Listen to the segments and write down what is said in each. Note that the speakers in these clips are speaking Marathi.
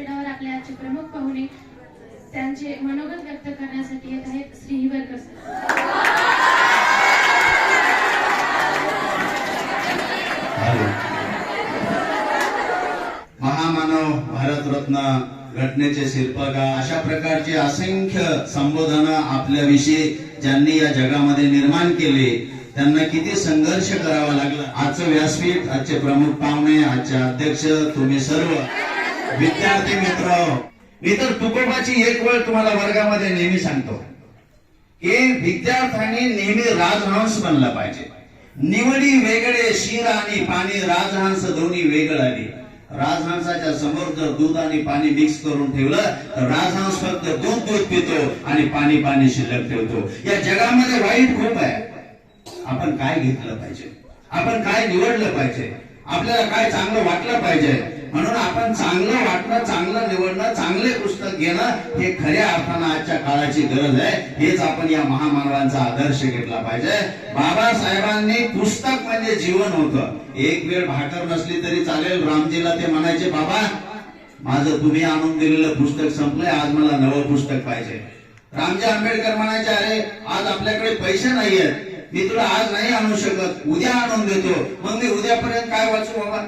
व्यासपीठावर आपल्या आजचे प्रमुख पाहुणे त्यांचे मनोगत व्यक्त करण्यासाठी येत आहेत श्री हिवरकर सर. महामानव भारतरत्न घटनेचे शिल्पकार अशा प्रकारचे असंख्य संबोधन आपल्याविषयी ज्यांनी या जगामध्ये निर्माण केले त्यांना किती संघर्ष करावा लागला. आजचं व्यासपीठ आजचे प्रमुख पाहुणे आजचे अध्यक्ष तुम्ही सर्व विद्यार्थी मित्र मी तर तुकोबाची एक वेळ तुम्हाला वर्गामध्ये नेहमी सांगतो की विद्यार्थ्यांनी नेहमी राजहंस बनला पाहिजे. निवडी वेगळे शिर आणि पाणी राजहंस दोन्ही वेगळं आली राजहंसाच्या समोर जर दूध आणि पाणी मिक्स करून ठेवलं तर राजहंस फक्त दूध दूध पितो आणि पाणी पाणी शिल्लक ठेवतो. या जगामध्ये वाईट खूप आहे. आपण काय घेतलं पाहिजे? आपण काय निवडलं पाहिजे? आपल्याला काय चांगलं वाटलं पाहिजे? म्हणून आपण चांगलं वाटणं चांगलं निवडणं चांगले पुस्तक घेणं हे खऱ्या अर्थानं आजच्या काळाची गरज आहे. हेच आपण या महामानवांचा आदर्श घेतला पाहिजे. बाबासाहेबांनी पुस्तक म्हणजे जीवन होतं. एक वेळ भाकर नसली तरी चालेल. रामजीला ते म्हणायचे बाबा माझं तुम्ही आणून दिलेलं पुस्तक संपलंय. आज मला नवं पुस्तक पाहिजे. रामजी आंबेडकर म्हणायचे अरे आज आपल्याकडे पैसे नाहीयेत. मी तुला आज नाही आणू शकत. उद्या आणून देतो. मग मी उद्यापर्यंत काय वाचू बाबा?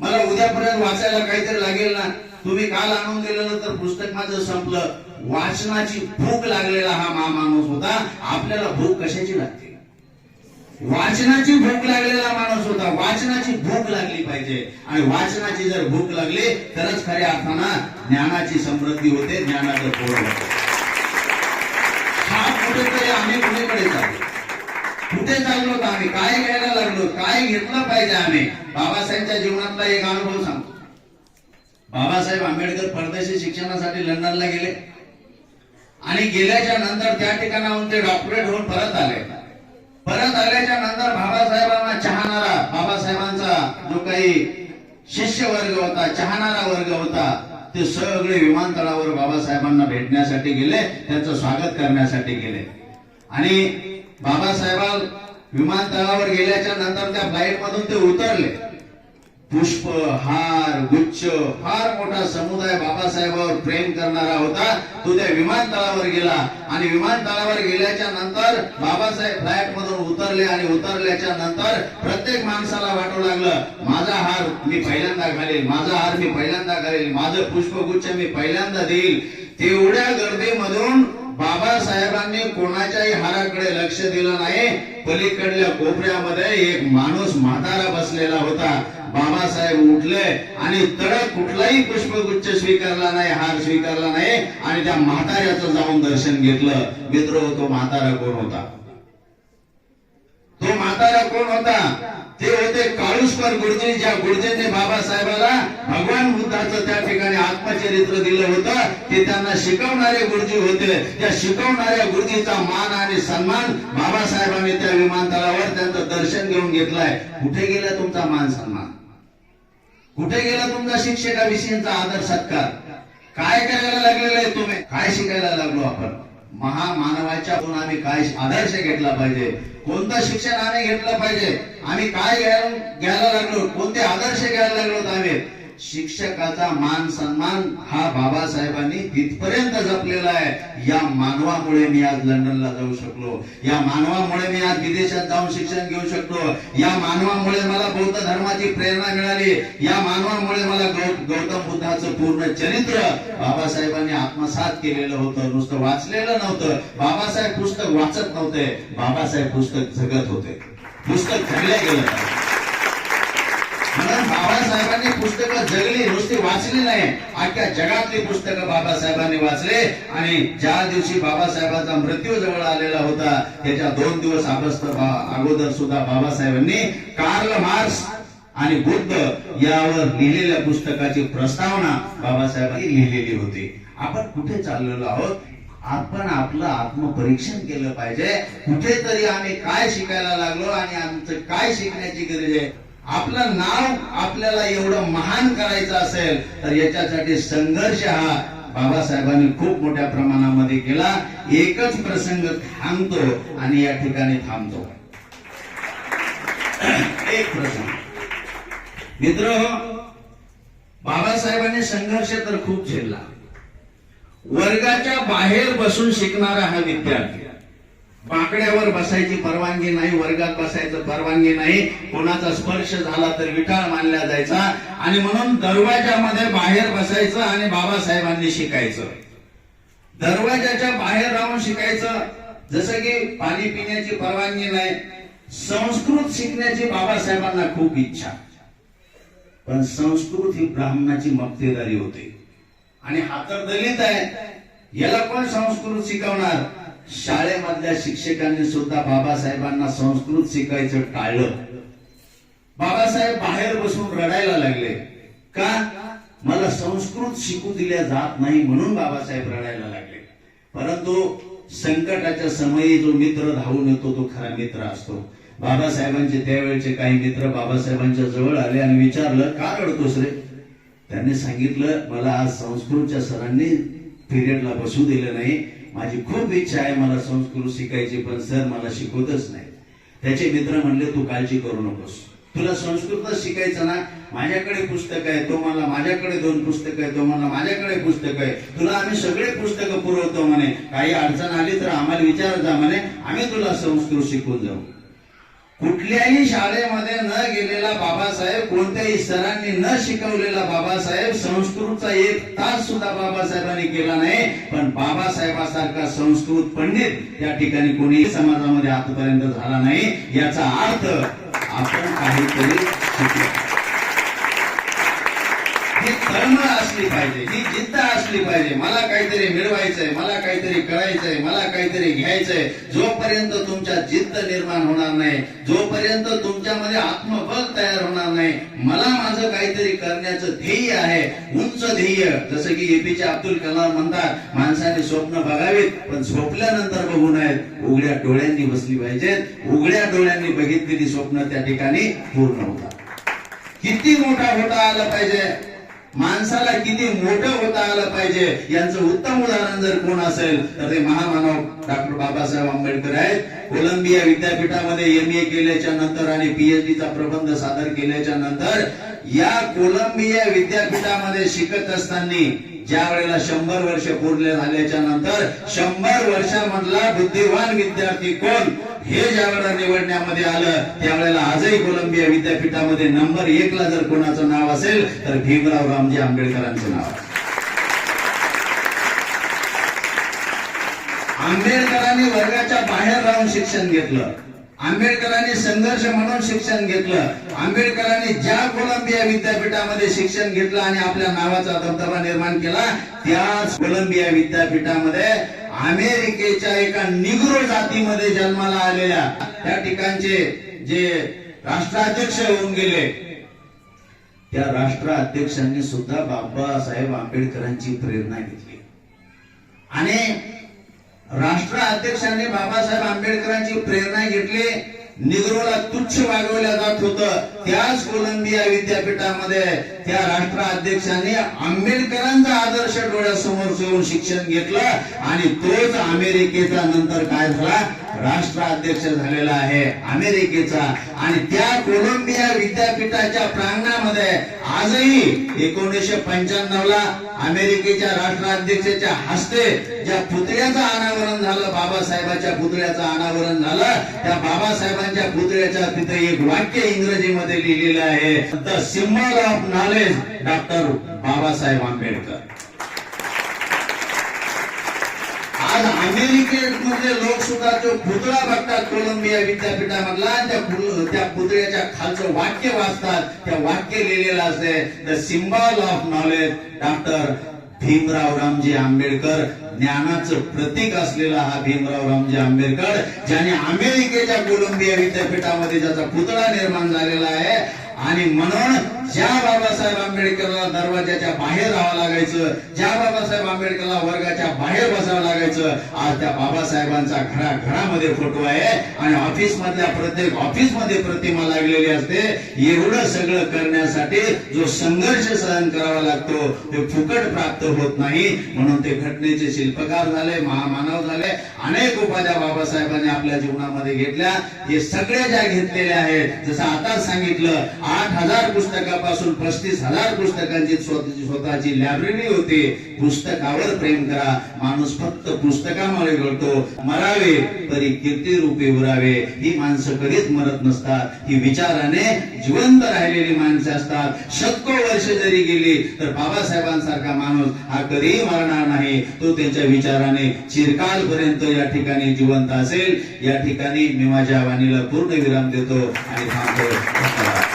मला उद्यापर्यंत वाचायला काहीतरी लागेल ना? तुम्ही काल आणून दिलेलं तर पुस्तक माझं संपलं. वाचनाची भूक लागलेला हा महामाणूस होता. आपल्याला भूक कशाची लागते? वाचनाची भूक लागलेला माणूस होता. वाचनाची भूक लागली पाहिजे. आणि वाचनाची जर भूक लागली तरच खऱ्या अर्थानं ज्ञानाची समृद्धी होते ज्ञानाचं पोळ होते. हा कुठेतरी आम्ही कुठेकडे चाललो. कुठे चाललो होतो आम्ही? काय घ्यायला लागलो? काय घेतलं पाहिजे आम्ही? बाबासाहेबच्या जीवनातला एक अनुभव सांगतो. बाबासाहेब आंबेडकर परदेशी शिक्षणासाठी लंडनला गेले. आणि गेल्याच्यानंतर त्या ठिकाणाहून ते डॉक्टरेट होऊन परत आले. परत आल्याच्यानंतर बाबासाहेबांना चाहणारा बाबासाहेबांचा जो काही शिष्य वर्ग होता चाहणारा वर्ग होता ते सगळे विमानतळावर बाबासाहेबांना भेटण्यासाठी गेले त्यांचं स्वागत करण्यासाठी गेले. आणि बाबासाहेबां विमानतळावर गेल्याच्यानंतर त्या फ्लाईट मधून ते उतरले. पुष्प हार गुच्छ फार मोठा समुदाय बाबासाहेबांवर प्रेम करणारा होता. तो त्या विमानतळावर गेला आणि विमानतळावर गेल्याच्यानंतर बाबासाहेब फ्लाईट मधून उतरले आणि उतरल्याच्या नंतर प्रत्येक माणसाला वाटू लागलं माझा हार मी पहिल्यांदा घालेल माझा हार मी पहिल्यांदा घालेल माझं पुष्पगुच्छ मी पहिल्यांदा देईल. तेवढ्या गर्दीमधून बाबासाहेबांनी कोणाच्याही हाराकडे लक्ष दिलं नाही. पलीकडल्या कोपऱ्यामध्ये एक माणूस म्हातारा बसलेला होता. बाबासाहेब उठले आणि तडक कुठलाही पुष्पगुच्छ स्वीकारला नाही हार स्वीकारला नाही आणि त्या म्हाताऱ्याचं जाऊन दर्शन घेतलं. मित्र तो म्हातारा कोण होता? हे म्हातारा कोण होता? ते होते काळुस्कर गुरुजी ज्या गुरुजींनी बाबासाहेबाला भगवान बुद्धाचं त्या ठिकाणी आत्मचरित्र दिलं होतं ते त्यांना शिकवणारे गुरुजी होते. त्या शिकवणाऱ्या गुरुजीचा मान आणि सन्मान बाबासाहेबांनी त्या विमानतळावर त्यांचं दर्शन घेऊन घेतलाय. कुठे गेला तुमचा मान सन्मान? कुठे गेला तुमचा शिक्षकाविषयीचा आदर सत्कार? काय करायला लागलेलं आहे तुम्ही? काय शिकायला लागलो आपण? महामानवाच्या आम्ही काय आदर्श घेतला पाहिजे? कोणतं शिक्षण आम्ही घेतलं पाहिजे? आम्ही काय घ्यायला घ्यायला लागलो? कोणते आदर्श घ्यायला लागलो आम्ही? शिक्षकाचा मान सन्मान हा बाबासाहेबांनी तिथपर्यंत जपलेला आहे. या मानवामुळे मी आज लंडनला जाऊ शकलो. या मानवामुळे मी आज विदेशात जाऊन शिक्षण घेऊ शकतो या मानवामुळे मला बौद्ध धर्माची प्रेरणा मिळाली. या मानवामुळे मला गौ- गौतम बुद्धाचं पूर्ण चरित्र बाबासाहेबांनी आत्मसात केलेलं होतं. नुसतं वाचलेलं नव्हतं. बाबासाहेब पुस्तक वाचत नव्हते. बाबासाहेब पुस्तक जगत होते. पुस्तक जगले गेलं. म्हणून बाबासाहेबांनी पुस्तकं जगली नुसती वाचली नाही. अख्ख्या जगातली पुस्तकं बाबासाहेबांनी वाचले आणि ज्या दिवशी बाबासाहेबांचा मृत्यू जवळ आलेला होता त्याच्या दोन दिवस अगोदर सुद्धा बाबासाहेबांनी कार्ल मार्क्स आणि बुद्ध यावर लिहिलेल्या पुस्तकाची प्रस्तावना बाबासाहेबांनी लिहिलेली होती. आपण कुठे चाललेलो आहोत? आपण आपलं आत्मपरीक्षण केलं पाहिजे. कुठेतरी आम्ही काय शिकायला लागलो आणि आमचं काय शिकण्याची गरज आहे? आपलं नाव आपल्याला एवढं महान करायचं असेल तर याच्यासाठी संघर्ष हा बाबासाहेबांनी खूप मोठ्या प्रमाणामध्ये केला. एकच प्रसंग थांबतो आणि या ठिकाणी थांबतो. एक प्रसंग. मित्र बाबासाहेबांनी संघर्ष तर खूप झेलला. वर्गाच्या बाहेर बसून शिकणारा हा विद्यार्थी. बाकड्यावर बसायची परवानगी नाही वर्गात बसायचं परवानगी नाही. कोणाचा स्पर्श झाला तर विटाळ मानला जायचा. आणि म्हणून दरवाजामध्ये बाहेर बसायचं आणि बाबासाहेबांनी शिकायचं. दरवाजाच्या बाहेर राहून शिकायचं. जसं की पाणी पिण्याची परवानगी नाही संस्कृत शिकण्याची बाबासाहेबांना खूप इच्छा. पण संस्कृत ही ब्राह्मणाची मक्तेदारी होती. आणि हा तर दलित आहे. याला कोण संस्कृत शिकवणार? शाळेमधल्या शिक्षकांनी सुद्धा बाबासाहेबांना संस्कृत शिकायचं टाळलं. बाबासाहेब बाहेर बसून रडायला लागले. का? मला संस्कृत शिकू दिल्या जात नाही म्हणून बाबासाहेब रडायला लागले. परंतु संकटाच्या समयी जो मित्र धावून येतो तो खरा मित्र असतो. बाबासाहेबांचे त्यावेळचे काही मित्र बाबासाहेबांच्या जवळ आले आणि विचारलं का रडतोस रे? त्यांनी सांगितलं मला आज संस्कृतच्या सरांनी पिरियडला बसू दिलं नाही. माझी खूप इच्छा आहे मला संस्कृत शिकायची पण सर मला शिकवतच नाही त्याचे मित्र म्हणले तू काळजी करू नकोस. तुला संस्कृतच शिकायचं ना माझ्याकडे पुस्तक आहे तो मला माझ्याकडे दोन पुस्तक आहे तो मला माझ्याकडे पुस्तक आहे तुला आम्ही सगळे पुस्तकं पुरवतो म्हणे. काही अडचण आली तर आम्हाला विचारत जा म्हणे. आम्ही तुला संस्कृत शिकून जाऊ. कुठल्याही शाळेमध्ये न गेलेला बाबासाहेब कोणत्याही सरांनी न शिकवलेला बाबासाहेब संस्कृतचा एक तास सुद्धा बाबासाहेबांनी केला नाही. पण बाबासाहेबासारखा संस्कृत पंडित या ठिकाणी कोणी समाजामध्ये आतापर्यंत झाला नाही. याचा अर्थ आपण काहीतरी शिकलो. हे तळमळ असली पाहिजे. ही जिद्द असली पाहिजे. मला काहीतरी मिळवायचंय मला काहीतरी करायचंय मला काहीतरी घ्यायचंय. जोपर्यंत तुमच्या जिद्द निर्माण होणार नाही जोपर्यंत तुमच्यामध्ये आत्मबल तयार होणार नाही मला माझं काहीतरी करण्याचं ध्येय आहे उंच ध्येय. जसं की एपीजे अब्दुल कलाम म्हणतात माणसाने स्वप्न बघावीत पण झोपल्यानंतर बघू नयेत. उघड्या डोळ्यांनी बसली पाहिजेत. उघड्या डोळ्यांनी बघितलेली स्वप्न त्या ठिकाणी पूर्ण होतात. किती मोठा होता आला पाहिजे? माणसाला किती मोठं होता आलं पाहिजे यांचं उत्तम उदाहरण जर कोण असेल तर ते महामानव डॉक्टर बाबासाहेब आंबेडकर आहेत. कोलंबिया विद्यापीठामध्ये एम ए केल्याच्यानंतर आणि पीएचडी चा प्रबंध सादर केल्याच्यानंतर या कोलंबिया विद्यापीठामध्ये शिकत असताना ज्या वेळेला शंभर वर्ष पूर्ण झाल्याच्यानंतर शंभर वर्षामधला बुद्धिवान विद्यार्थी कोण? हे ज्यावेळेला निवडण्यामध्ये आलं त्यावेळेला आजही कोलंबिया विद्यापीठामध्ये नंबर एक ला जर कोणाचं नाव असेल तर भीमराव रामजी आंबेडकरांचं नाव. आंबेडकरांनी वर्गाच्या बाहेर राहून शिक्षण घेतलं. आंबेडकरांनी संघर्ष म्हणून शिक्षण घेतलं. आंबेडकरांनी ज्या कोलंबिया विद्यापीठामध्ये शिक्षण घेतलं आणि आपल्या नावाचा दबदबा निर्माण केला त्याच कोलंबिया विद्यापीठामध्ये अमेरिकेच्या एका निग्रो जातीमध्ये जन्माला आलेल्या त्या ठिकाणचे जे राष्ट्राध्यक्ष होऊन गेले त्या राष्ट्राध्यक्षांनी सुद्धा बाबासाहेब आंबेडकरांची प्रेरणा घेतली. आणि राष्ट्र अध्यक्षांनी बाबासाहेब आंबेडकरांची प्रेरणा घेतली निग्रोला तुच्छ वागवल्या जात होतं. त्याच कोलंबिया विद्यापीठामध्ये त्या राष्ट्र अध्यक्षांनी आंबेडकरांचा आदर्श डोळ्यासमोर ठेवून शिक्षण घेतलं आणि तोच अमेरिकेचा नंतर काय झाला? राष्ट्राध्यक्ष झालेला आहे अमेरिकेचा. आणि त्या कोलंबिया विद्यापीठाच्या प्रांगणामध्ये आजही एकोणीसशे पंच्याण्णव ला अमेरिकेच्या राष्ट्राध्यक्षाच्या हस्ते ज्या पुतळ्याचं अनावरण झालं बाबासाहेबांच्या पुतळ्याचं अनावरण झालं त्या बाबासाहेबांच्या पुतळ्याच्या तिथे एक वाक्य इंग्रजीमध्ये लिहिलेलं आहे. The symbol of knowledge doctor Babasaheb Ambedkar. आज अमेरिकेमधले लोक सुद्धा जो पुतळा बघतात कोलंबिया विद्यापीठामधला त्या त्या पुतळ्याच्या खालचं वाक्य वाचतात. त्या वाक्य लिहिलेलं असते the symbol of knowledge doctor Bhimrao Ramji Ambedkar. ज्ञानाचं प्रतीक असलेला हा भीमराव रामजी आंबेडकर ज्याने अमेरिकेच्या कोलंबिया विद्यापीठामध्ये ज्याचा पुतळा निर्माण झालेला आहे. आणि म्हणून ज्या बाबासाहेब आंबेडकरला दरवाजाच्या बाहेर राहावं लागायचं ज्या बाबासाहेब आंबेडकरला वर्गाच्या बाहेर बसावं लागायचं आज त्या बाबासाहेबांचा घरा घरामध्ये फोटो आहे आणि ऑफिस मधल्या प्रत्येक ऑफिसमध्ये प्रतिमा लागलेली असते. एवढं सगळं करण्यासाठी जो संघर्ष सहन करावा लागतो ते फुकट प्राप्त होत नाही. म्हणून ते घटनेचे शिल्पकार झाले महामानव झाले. अनेक उपाध्या बाबासाहेबांनी आपल्या जीवनामध्ये घेतल्या. हे सगळ्या ज्या घेतलेल्या आहेत जसं आता सांगितलं आठ हजार पुस्तकं पुस्तकापासून पस्तीस हजार पुस्तकांची स्वतःची स्वतःची लायब्ररी होते. पुस्तकावर प्रेम करा. माणूस फक्त पुस्तकामुळे घडतो. मरावे तरी कीर्ती रूपी उरावे. ही माणसं कधीच मरत नसतात. ही विचाराने जिवंत राहिलेली माणसं असतात. शतको वर्ष जरी गेली तर बाबासाहेबांसारखा माणूस हा कधीही मरणार नाही. तो त्यांच्या विचाराने चिरकाल पर्यंत या ठिकाणी जिवंत असेल. या ठिकाणी मी माझ्या वाणीला पूर्ण विराम देतो आणि थांबतो. धन्यवाद.